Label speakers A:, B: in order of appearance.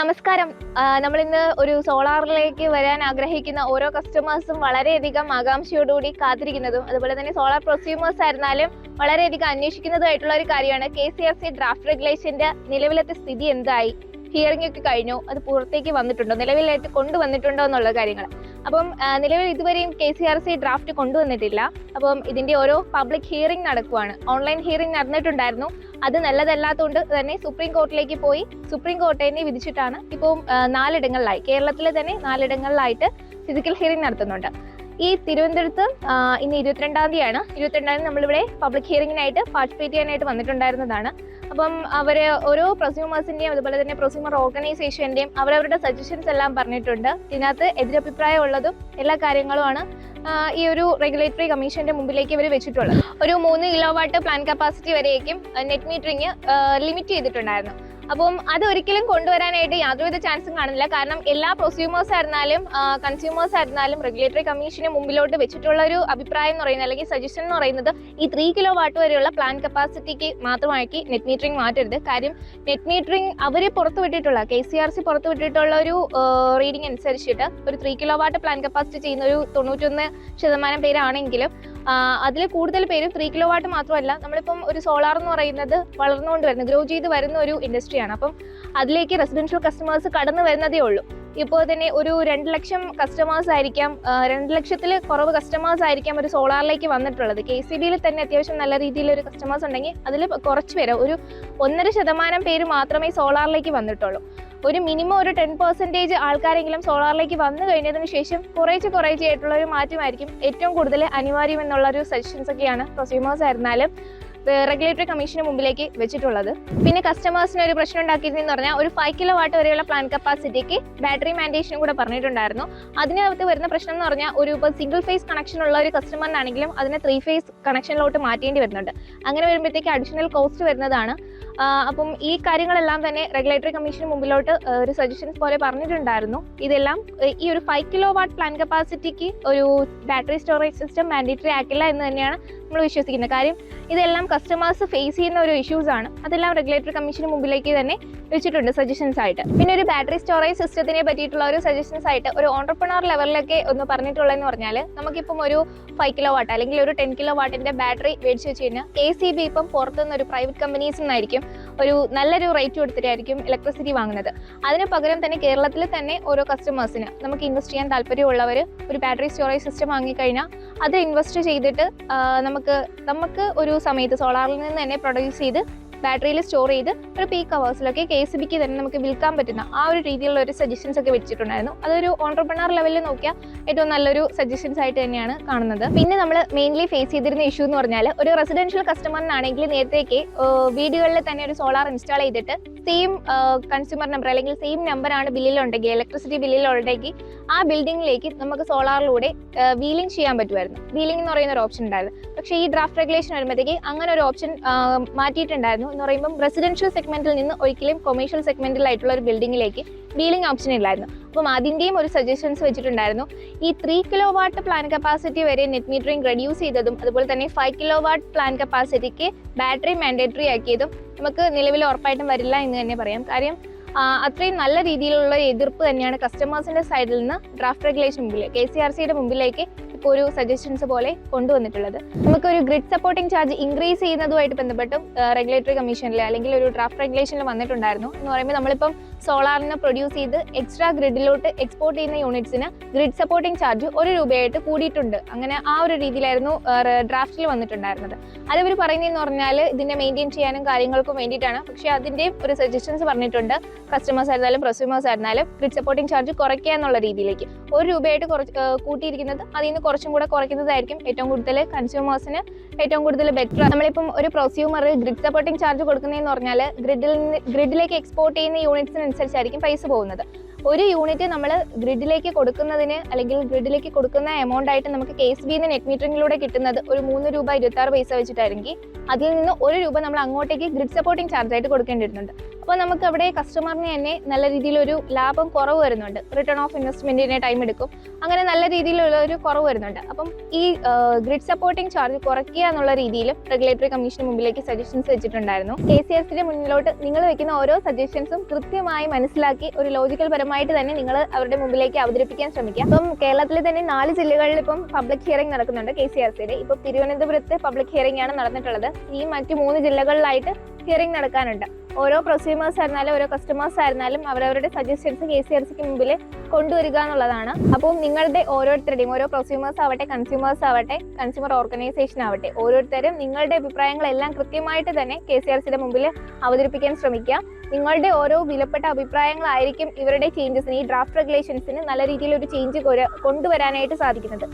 A: നമസ്കാരം. നമ്മൾ ഇന്ന് ഒരു സോളാറിലേക്ക് വരാൻ ആഗ്രഹിക്കുന്ന ഓരോ കസ്റ്റമേഴ്സും വളരെയധികം ആകാംക്ഷയോടുകൂടി കാത്തിരിക്കുന്നതും അതുപോലെ തന്നെ സോളാർ പ്രൊസ്യൂമേഴ്സ് ആയിരുന്നാലും വളരെയധികം അന്വേഷിക്കുന്നതുമായിട്ടുള്ള ഒരു കാര്യമാണ് K C R C draft റെഗുലേഷന്റെ നിലവിലത്തെ സ്ഥിതി എന്തായി ഹിയറിംഗ് ഒക്കെ കഴിഞ്ഞു അത് പുറത്തേക്ക് വന്നിട്ടുണ്ടോ നിലവിലായിട്ട് കൊണ്ടുവന്നിട്ടുണ്ടോ എന്നുള്ള കാര്യങ്ങൾ. അപ്പം നിലവിൽ ഇതുവരെയും K C R C draft കൊണ്ടുവന്നിട്ടില്ല. അപ്പം ഇതിന്റെ ഓരോ പബ്ലിക് ഹിയറിംഗ് നടക്കുവാണ്. ഓൺലൈൻ ഹിയറിംഗ് നടന്നിട്ടുണ്ടായിരുന്നു. അത് നല്ലതല്ലാത്തതുകൊണ്ട് തന്നെ സുപ്രീം കോർട്ടിലേക്ക് പോയി സുപ്രീം കോർട്ട് തന്നെ വിധിച്ചിട്ടാണ് ഇപ്പോൾ നാലിടങ്ങളിലായി. കേരളത്തിൽ തന്നെ നാലിടങ്ങളിലായിട്ട് ഫിസിക്കൽ ഹിയറിംഗ് നടത്തുന്നുണ്ട്. ഈ തിരുവനന്തപുരത്ത് ഇന്ന് ഇരുപത്തിരണ്ടാം തീയതിയാണ്. ഇരുപത്തിരണ്ടാം തീയതി നമ്മളിവിടെ പബ്ലിക് ഹിയറിംഗിനായിട്ട് പാർട്ടിസിപ്പേറ്റ് ചെയ്യാനായിട്ട് വന്നിട്ടുണ്ടായിരുന്നതാണ്. അപ്പം അവർ ഓരോ പ്രൊസ്യൂമേഴ്സിന്റെയും അതുപോലെ തന്നെ പ്രൊസ്യൂമർ ഓർഗനൈസേഷന്റെയും അവരവരുടെ സജഷൻസ് എല്ലാം പറഞ്ഞിട്ടുണ്ട്. ഇതിനകത്ത് എതിരഭിപ്രായം ഉള്ളതും എല്ലാ കാര്യങ്ങളുമാണ് ഈ ഒരു റെഗുലേറ്ററി കമ്മീഷന്റെ മുമ്പിലേക്ക് ഇവർ വെച്ചിട്ടുള്ളത്. ഒരു മൂന്ന് കിലോ വാട്ട് പ്ലാൻ കപ്പാസിറ്റി വരെയേക്കും നെറ്റ് മീറ്ററിങ് ലിമിറ്റ് ചെയ്തിട്ടുണ്ടായിരുന്നു. അപ്പം അത് ഒരിക്കലും കൊണ്ടുവരാനായിട്ട് യാതൊരുവിധ ചാൻസും കാണുന്നില്ല കാരണം എല്ലാ പ്രൊസ്യൂമേഴ്സ് ആയിരുന്നാലും കൺസ്യൂമേഴ്സ് ആയിരുന്നാലും റെഗുലേറ്ററി കമ്മീഷന് മുമ്പിലോട്ട് വെച്ചിട്ടുള്ള ഒരു അഭിപ്രായം എന്ന് പറയുന്നത് അല്ലെങ്കിൽ സജഷൻ എന്ന് പറയുന്നത് ഈ ത്രീ കിലോ വാട്ട് വരെയുള്ള പ്ലാൻ കപ്പാസിറ്റിക്ക് മാത്രമാക്കി നെറ്റ് മീറ്ററിംഗ് മാറ്റരുത്. കാര്യം നെറ്റ് മീറ്ററിംഗ് അവർ പുറത്തുവിട്ടിട്ടുള്ള കെ സി ആർ സി പുറത്തുവിട്ടിട്ടുള്ള ഒരു റീഡിംഗ് അനുസരിച്ചിട്ട് ഒരു three kilo watt plan capacity ചെയ്യുന്ന ഒരു തൊണ്ണൂറ്റൊന്ന് ശതമാനം പേരാണെങ്കിലും അതിൽ കൂടുതൽ പേരും ത്രീ കിലോ വാട്ട് മാത്രമല്ല. നമ്മളിപ്പം ഒരു സോളാർ എന്ന് പറയുന്നത് വളർന്നുകൊണ്ട് വരുന്ന ഗ്രോ ചെയ്ത് വരുന്ന ഒരു ഇൻഡസ്ട്രിയാണ് അപ്പം അതിലേക്ക് റെസിഡൻഷ്യൽ കസ്റ്റമേഴ്സ് കടന്നു വരുന്നതേ ഉള്ളൂ. ഇപ്പോൾ തന്നെ ഒരു രണ്ട് ലക്ഷം കസ്റ്റമേഴ്സ് ആയിരിക്കാം രണ്ട് ലക്ഷത്തിൽ കുറവ് കസ്റ്റമേഴ്സ് ആയിരിക്കാം ഒരു സോളാറിലേക്ക് വന്നിട്ടുള്ളത്. കെ സി ബിയിൽ തന്നെ അത്യാവശ്യം നല്ല രീതിയിൽ ഒരു കസ്റ്റമേഴ്സ് ഉണ്ടെങ്കിൽ അതിൽ കുറച്ച് പേര് ഒരു ഒന്നര ശതമാനം പേര് മാത്രമേ സോളാറിലേക്ക് വന്നിട്ടുള്ളൂ. ഒരു മിനിമം ഒരു ടെൻ പെർസെന്റേജ് ആൾക്കാരെങ്കിലും സോളാറിലേക്ക് വന്നു കഴിഞ്ഞതിന് ശേഷം കുറേച്ച് കുറേച്ച് ആയിട്ടുള്ള ഒരു മാറ്റമായിരിക്കും ഏറ്റവും കൂടുതൽ അനിവാര്യം എന്നുള്ള ഒരു സജഷൻസ് ഒക്കെയാണ് പ്രൊസ്യൂമേഴ്സ് ആയിരുന്നാലും. റെഗുലേറ്ററി കമ്മീഷന് മുമ്പിലേക്ക് വെച്ചിട്ടുള്ളത്. പിന്നെ കസ്റ്റമേഴ്സിന് ഒരു പ്രശ്നം ഉണ്ടാക്കിയിരുന്നെന്ന് പറഞ്ഞാൽ ഒരു ഫൈവ് കിലോ വാട്ട് വരെയുള്ള പ്ലാൻ കപ്പാസിറ്റിക്ക് ബാറ്ററി മാൻഡേഷനും കൂടെ പറഞ്ഞിട്ടുണ്ടായിരുന്നു. അതിനകത്ത് വരുന്ന പ്രശ്നം എന്ന് പറഞ്ഞാൽ ഒരു ഇപ്പോൾ സിംഗിൾ ഫേസ് കണക്ഷൻ ഉള്ള ഒരു കസ്റ്റമറിനാണെങ്കിലും അതിനെ ത്രീ ഫേസ് കണക്ഷനിലോട്ട് മാറ്റേണ്ടി വരുന്നുണ്ട്. അങ്ങനെ വരുമ്പോഴത്തേക്ക് അഡീഷണൽ കോസ്റ്റ് വരുന്നതാണ്. അപ്പം ഈ കാര്യങ്ങളെല്ലാം തന്നെ റെഗുലേറ്ററി കമ്മീഷന് മുമ്പിലോട്ട് ഒരു സജഷൻസ് പോലെ പറഞ്ഞിട്ടുണ്ടായിരുന്നു. ഇതെല്ലാം ഈ ഒരു ഫൈവ് കിലോ വാട്ട് പ്ലാൻ കപ്പാസിറ്റിക്ക് ഒരു ബാറ്ററി സ്റ്റോറേജ് സിസ്റ്റം മാൻഡേറ്ററി ആക്കില്ല എന്ന് തന്നെയാണ് നമ്മൾ വിശ്വസിക്കുന്നത് കാര്യം ഇതെല്ലാം കസ്റ്റമേഴ്സ് ഫേസ് ചെയ്യുന്ന ഒരു ഇഷ്യൂസ് ആണ്. അതെല്ലാം റെഗുലേറ്ററി കമ്മീഷന് മുമ്പിലേക്ക് തന്നെ വെച്ചിട്ടുണ്ട് സജഷൻസ് ആയിട്ട്. പിന്നെ ഒരു ബാറ്ററി സ്റ്റോറേജ് സിസ്റ്റത്തിനെ പറ്റിയിട്ടുള്ള ഒരു സജഷൻസ് ആയിട്ട് ഒരു ഓണ്ടർപ്രണർ ലെവലിലൊക്കെ ഒന്ന് പറഞ്ഞിട്ടുള്ളതെന്ന് പറഞ്ഞാൽ നമുക്കിപ്പം ഒരു ഫൈവ് കിലോ വാട്ട് അല്ലെങ്കിൽ ഒരു ടെൻ കിലോ വാട്ടിന്റെ ബാറ്ററി മേടിച്ച് വെച്ച് കഴിഞ്ഞാൽ കെ സി ബി ഇപ്പം പുറത്തുനിന്ന് ഒരു പ്രൈവറ്റ് കമ്പനീസിൽ നിന്നായിരിക്കും ഒരു നല്ലൊരു റേറ്റ് കൊടുത്തിട്ടായിരിക്കും ഇലക്ട്രിസിറ്റി വാങ്ങുന്നത്. അതിന് പകരം തന്നെ കേരളത്തിൽ തന്നെ ഓരോ കസ്റ്റമേഴ്സിന് നമുക്ക് ഇൻവെസ്റ്റ് ചെയ്യാൻ താല്പര്യമുള്ളവർ ഒരു ബാറ്ററി സ്റ്റോറേജ് സിസ്റ്റം വാങ്ങിക്കഴിഞ്ഞാൽ അത് ഇൻവെസ്റ്റ് ചെയ്തിട്ട് നമുക്ക് നമുക്ക് ഒരു സമയത്ത് സോളാറിൽ നിന്ന് തന്നെ പ്രൊഡ്യൂസ് ചെയ്ത് ബാറ്ററിയിൽ സ്റ്റോർ ചെയ്ത് ഒരു പീക്ക് അവേഴ്സിലൊക്കെ കെ എസ് ബിക്ക് തന്നെ നമുക്ക് വിൽക്കാൻ പറ്റുന്ന ആ ഒരു രീതിയിലുള്ള ഒരു സജഷൻസ് ഒക്കെ വെച്ചിട്ടുണ്ടായിരുന്നു. അതൊരു ഓൺട്രപ്രണർ ലെവലിൽ നോക്കിയാൽ ഏറ്റവും നല്ലൊരു സജഷൻസ് ആയിട്ട് തന്നെയാണ് കാണുന്നത്. പിന്നെ നമ്മൾ മെയിൻലി ഫേസ് ചെയ്തിരുന്ന ഇഷ്യൂ എന്ന് പറഞ്ഞാൽ ഒരു റെസിഡൻഷ്യൽ കസ്റ്റമറിനാണെങ്കിൽ നേരത്തേക്ക് വീടുകളിൽ തന്നെ ഒരു സോളാർ ഇൻസ്റ്റാൾ ചെയ്തിട്ട് സെയിം കൺസ്യൂമർ നമ്പർ അല്ലെങ്കിൽ സെയിം നമ്പറാണ് ബില്ലിലുണ്ടെങ്കിൽ ഇലക്ട്രിസിറ്റി ബില്ലിലുണ്ടെങ്കിൽ ആ ബിൽഡിങ്ങിലേക്ക് നമുക്ക് സോളാറിലൂടെ വീലിംഗ് ചെയ്യാൻ പറ്റുമായിരുന്നു. വീലിംഗ് എന്ന് പറയുന്ന ഒരു ഓപ്ഷൻ ഉണ്ടായിരുന്നു. പക്ഷേ ഈ ഡ്രാഫ്റ്റ് റെഗുലേഷൻ വരുമ്പോഴത്തേക്ക് അങ്ങനെ ഒരു ഓപ്ഷൻ മാറ്റിയിട്ടുണ്ടായിരുന്നു. എന്ന് പറയുമ്പോൾ റെസിഡൻഷ്യൽ സെഗ്മെന്റിൽ നിന്ന് ഒരിക്കലും കൊമേഴ്ഷ്യൽ സെഗ്മെന്റിലായിട്ടുള്ള ഒരു ബിൽഡിങ്ങിലേക്ക് വീലിംഗ് ഓപ്ഷൻ ഇല്ലായിരുന്നു. അപ്പം അതിന്റെയും ഒരു സജഷൻസ് വെച്ചിട്ടുണ്ടായിരുന്നു. ഈ three kilo watt plan capacity വരെ നെറ്റ് മീറ്ററിംഗ് റെഡ്യൂസ് ചെയ്തതും അതുപോലെ തന്നെ ഫൈവ് കിലോ വാട്ട് പ്ലാൻ കപ്പാസിറ്റിക്ക് ബാറ്ററി മാൻഡേറ്ററി ആക്കിയതും നമുക്ക് നിലവിൽ ഉറപ്പായിട്ടും വരില്ല എന്ന് തന്നെ പറയാം. കാര്യം അത്രയും നല്ല രീതിയിലുള്ള എതിർപ്പ് തന്നെയാണ് കസ്റ്റമേഴ്സിന്റെ സൈഡിൽ നിന്ന് ഡ്രാഫ്റ്റ് റെഗുലേഷൻ മുമ്പിൽ കെ സി ആർ സിയുടെ മുമ്പിലേക്ക് ഇപ്പോൾ ഒരു സജഷൻസ് പോലെ കൊണ്ടുവന്നിട്ടുള്ളത്. നമുക്കൊരു ഗ്രിഡ് സപ്പോർട്ടിംഗ് ചാർജ് ഇൻക്രീസ് ചെയ്യുന്നതുമായിട്ട് ബന്ധപ്പെട്ടും റെഗുലേറ്ററി കമ്മീഷനിൽ അല്ലെങ്കിൽ ഒരു ഡ്രാഫ്റ്റ് റെഗുലേഷനിൽ വന്നിട്ടുണ്ടായിരുന്നു. എന്ന് പറയുമ്പോൾ നമ്മളിപ്പം സോളാറിനെ പ്രൊഡ്യൂസ് ചെയ്ത് എക്സ്ട്രാ ഗ്രിഡിലോട്ട് എക്സ്പോർട്ട് ചെയ്യുന്ന യൂണിറ്റ്സിന് ഗ്രിഡ് സപ്പോർട്ടിംഗ് ചാർജ് ഒരു രൂപയായിട്ട് കൂടിയിട്ടുണ്ട്. അങ്ങനെ ആ ഒരു രീതിയിലായിരുന്നു ഡ്രാഫ്റ്റിൽ വന്നിട്ടുണ്ടായിരുന്നത്. അതവർ പറയുന്നതെന്ന് പറഞ്ഞാൽ ഇതിനെ മെയിന്റെയിൻ ചെയ്യാനും കാര്യങ്ങൾക്കും വേണ്ടിയിട്ടാണ്. പക്ഷേ അതിന്റെയും ഒരു സജഷൻസ് പറഞ്ഞിട്ടുണ്ട്. കസ്റ്റമേഴ്സ് ആയിരുന്നാലും പ്രൊസ്യൂമേഴ്സ് ആയിരുന്നാലും ഗ്രിഡ് സപ്പോർട്ടിംഗ് ചാർജ് കുറയ്ക്കുക എന്നുള്ള രീതിയിലേക്ക്. ഒരു രൂപയായിട്ട് കുറച്ച് കൂട്ടിയിരിക്കുന്നത് അതിൽ നിന്ന് കുറച്ചും കൂടെ കുറയ്ക്കുന്നതായിരിക്കും ഏറ്റവും കൂടുതൽ കൺസ്യൂമേഴ്സിന് ഏറ്റവും കൂടുതൽ ബെറ്റർ നമ്മളിപ്പം ഒരു പ്രൊസ്യൂമർ ഗ്രിഡ് സപ്പോർട്ടിംഗ് ചാർജ് കൊടുക്കുന്നതെന്ന് പറഞ്ഞാൽ ഗ്രിഡിൽ ഗ്രിഡിലേക്ക് എക്സ്പോർട്ട് ചെയ്യുന്ന യൂണിറ്റ്സിനനുസരിച്ചായിരിക്കും പൈസ പോകുന്നത്. ഒരു യൂണിറ്റ് നമ്മൾ ഗ്രിഡിലേക്ക് കൊടുക്കുന്നതിന് അല്ലെങ്കിൽ ഗ്രിഡിലേക്ക് കൊടുക്കുന്ന എമൗണ്ട് ആയിട്ട് നമുക്ക് കെ എസ് ബി നെറ്റ് മീറ്ററിംഗിലൂടെ കിട്ടുന്നത് ഒരു മൂന്ന് രൂപ ഇരുപത്തി പൈസ വെച്ചിട്ടായിരിക്കും. അതിൽ നിന്ന് ഒരു രൂപ നമ്മൾ അങ്ങോട്ടേക്ക് ഗ്രിഡ് സപ്പോർട്ടിംഗ് ചാർജ് ആയിട്ട് കൊടുക്കേണ്ടിയിട്ടുണ്ട് അപ്പോൾ നമുക്ക് അവിടെ കസ്റ്റമറിന് തന്നെ നല്ല രീതിയിലൊരു ലാഭം കുറവ് വരുന്നുണ്ട്. റിട്ടേൺ ഓഫ് ഇൻവെസ്റ്റ്മെന്റിന് ടൈം എടുക്കും. അങ്ങനെ നല്ല രീതിയിലുള്ള ഒരു കുറവ് വരുന്നുണ്ട്. അപ്പം ഈ ഗ്രിഡ് സപ്പോർട്ടിംഗ് ചാർജ് കുറയ്ക്കുക എന്നുള്ള രീതിയിൽ റെഗുലേറ്ററി കമ്മീഷന് മുമ്പിലേക്ക് സജഷൻസ് വെച്ചിട്ടുണ്ടായിരുന്നു. കെ സി എസിന്റെ മുന്നിലോട്ട് നിങ്ങൾ വെക്കുന്ന ഓരോ സജഷൻസും കൃത്യമായി മനസ്സിലാക്കി ഒരു ലോജിക്കൽ പരമായിട്ട് തന്നെ നിങ്ങൾ അവരുടെ മുമ്പിലേക്ക് അവതരിപ്പിക്കാൻ ശ്രമിക്കുക. അപ്പം കേരളത്തിൽ തന്നെ നാല് ജില്ലകളിൽ ഇപ്പം പബ്ലിക് ഹിയറിംഗ് നടക്കുന്നുണ്ട് കെ സി ആർ സിയുടെ ഇപ്പൊ തിരുവനന്തപുരത്ത് പബ്ലിക് ഹിയറിംഗ് ആണ് നടന്നിട്ടുള്ളത്. ഈ മറ്റു മൂന്ന് ജില്ലകളിലായിട്ട് ഹിയറിംഗ് നടക്കാനുണ്ട്. ഓരോ പ്രൊസ്യൂമേഴ്സ് ആയിരുന്നാലും ഓരോ കസ്റ്റമേഴ്സ് ആയിരുന്നാലും അവരവരുടെ സജഷൻസ് കെ സി ആർ സിക്ക് മുമ്പിൽ കൊണ്ടുവരിക എന്നുള്ളതാണ്. അപ്പോൾ നിങ്ങളുടെ ഓരോരുത്തരുടെയും ഓരോ പ്രൊസ്യൂമേഴ്സ് ആവട്ടെ കൺസ്യൂമേഴ്സ് ആവട്ടെ കൺസ്യൂമർ ഓർഗനൈസേഷൻ ആവട്ടെ ഓരോരുത്തരും നിങ്ങളുടെ അഭിപ്രായങ്ങളെല്ലാം കൃത്യമായിട്ട് തന്നെ കെ സി ആർ സിയുടെ മുമ്പിൽ അവതരിപ്പിക്കാൻ ശ്രമിക്കുക. നിങ്ങളുടെ ഓരോ വിലപ്പെട്ട അഭിപ്രായങ്ങളായിരിക്കും ഇവരുടെ ചേഞ്ചസിന് ഈ ഡ്രാഫ്റ്റ് റെഗുലേഷൻസിന് നല്ല രീതിയിൽ ഒരു ചേഞ്ച് കൊണ്ടുവരാനായിട്ട് സാധിക്കുന്നത്.